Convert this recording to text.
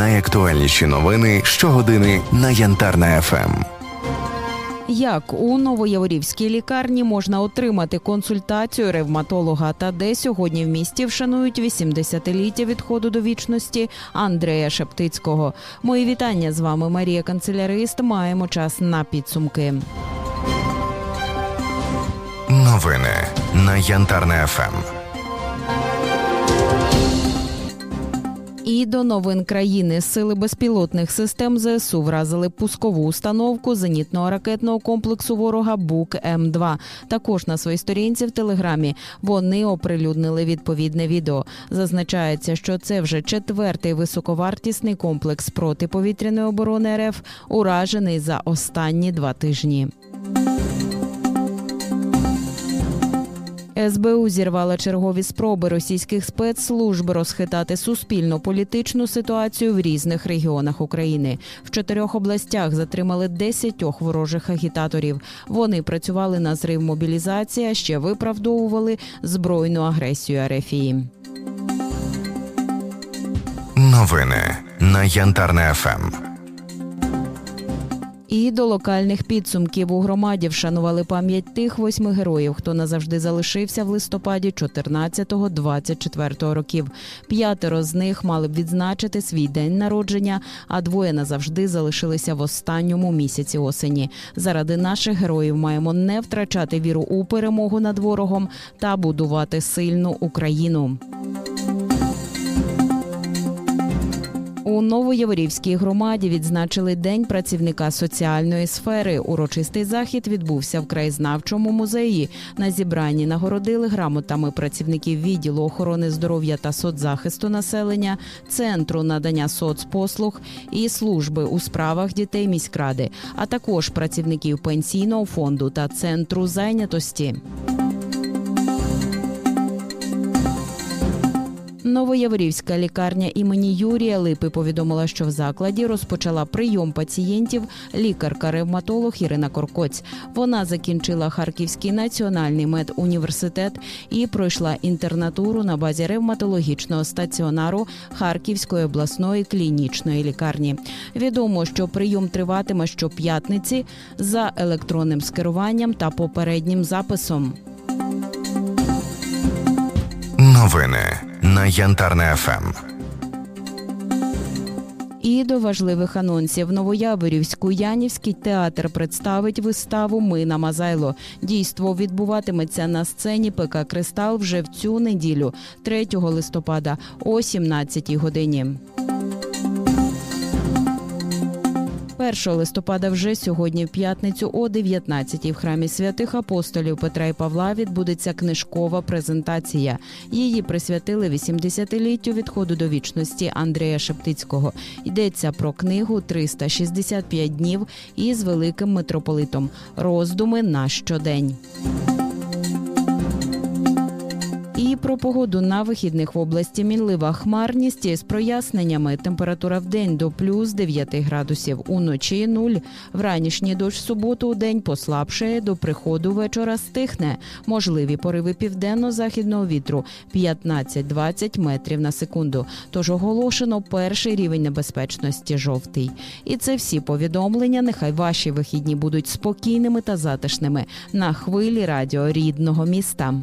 найактуальніші новини щогодини на Янтарна ФМ. Як у Новояворівській лікарні можна отримати консультацію ревматолога та де сьогодні в місті вшанують 80-ліття відходу до вічності Андрея Шептицького. Мої вітання з вами Марія Канцелярист. Маємо час на підсумки. Новини на Янтарна ФМ. І до новин країни сили безпілотних систем ЗСУ вразили пускову установку зенітного ракетного комплексу ворога Бук М2. Також на своїй сторінці в телеграмі вони оприлюднили відповідне відео. Зазначається, що це вже четвертий високовартісний комплекс протиповітряної оборони РФ, уражений за останні два тижні. СБУ зірвала чергові спроби російських спецслужб розхитати суспільно-політичну ситуацію в різних регіонах України. В чотирьох областях затримали десятьох ворожих агітаторів. Вони працювали на зрив мобілізації, а ще виправдовували збройну агресію Арефії. Новини на Янтарна ФМ. І до локальних підсумків у громаді вшанували пам'ять тих восьми героїв, хто назавжди залишився в листопаді 14-24 років. П'ятеро з них мали б відзначити свій день народження, а двоє назавжди залишилися в останньому місяці осені. Заради наших героїв маємо не втрачати віру у перемогу над ворогом та будувати сильну Україну. У Новояворівській громаді відзначили День працівника соціальної сфери. Урочистий захід відбувся в краєзнавчому музеї. На зібранні нагородили грамотами працівників відділу охорони здоров'я та соцзахисту населення, центру надання соцпослуг і служби у справах дітей міськради, а також працівників пенсійного фонду та центру зайнятості. Новояворівська лікарня імені Юрія Липи повідомила, що в закладі розпочала прийом пацієнтів лікарка-ревматолог Ірина Коркоць. Вона закінчила Харківський національний медуніверситет і пройшла інтернатуру на базі ревматологічного стаціонару Харківської обласної клінічної лікарні. Відомо, що прийом триватиме щоп'ятниці за електронним скеруванням та попереднім записом. Новини на Янтарне ФМ. І до важливих анонсів Новояворівську Янівський театр представить виставу Ми на Мазайло. Дійство відбуватиметься на сцені ПК Кристал вже в цю неділю, 3 листопада о 17 годині. 1 листопада вже сьогодні в п'ятницю о 19 в храмі святих апостолів Петра і Павла відбудеться книжкова презентація. Її присвятили 80-літтю відходу до вічності Андрея Шептицького. Йдеться про книгу «365 днів із великим митрополитом. Роздуми на щодень. Про погоду на вихідних в області мінлива хмарність із проясненнями. Температура в день до плюс 9 градусів. Уночі нуль. Вранішній дощ в суботу у день послабшає. До приходу вечора стихне. Можливі пориви південно-західного вітру 15-20 метрів на секунду. Тож оголошено перший рівень небезпечності жовтий. І це всі повідомлення. Нехай ваші вихідні будуть спокійними та затишними на хвилі радіо рідного міста.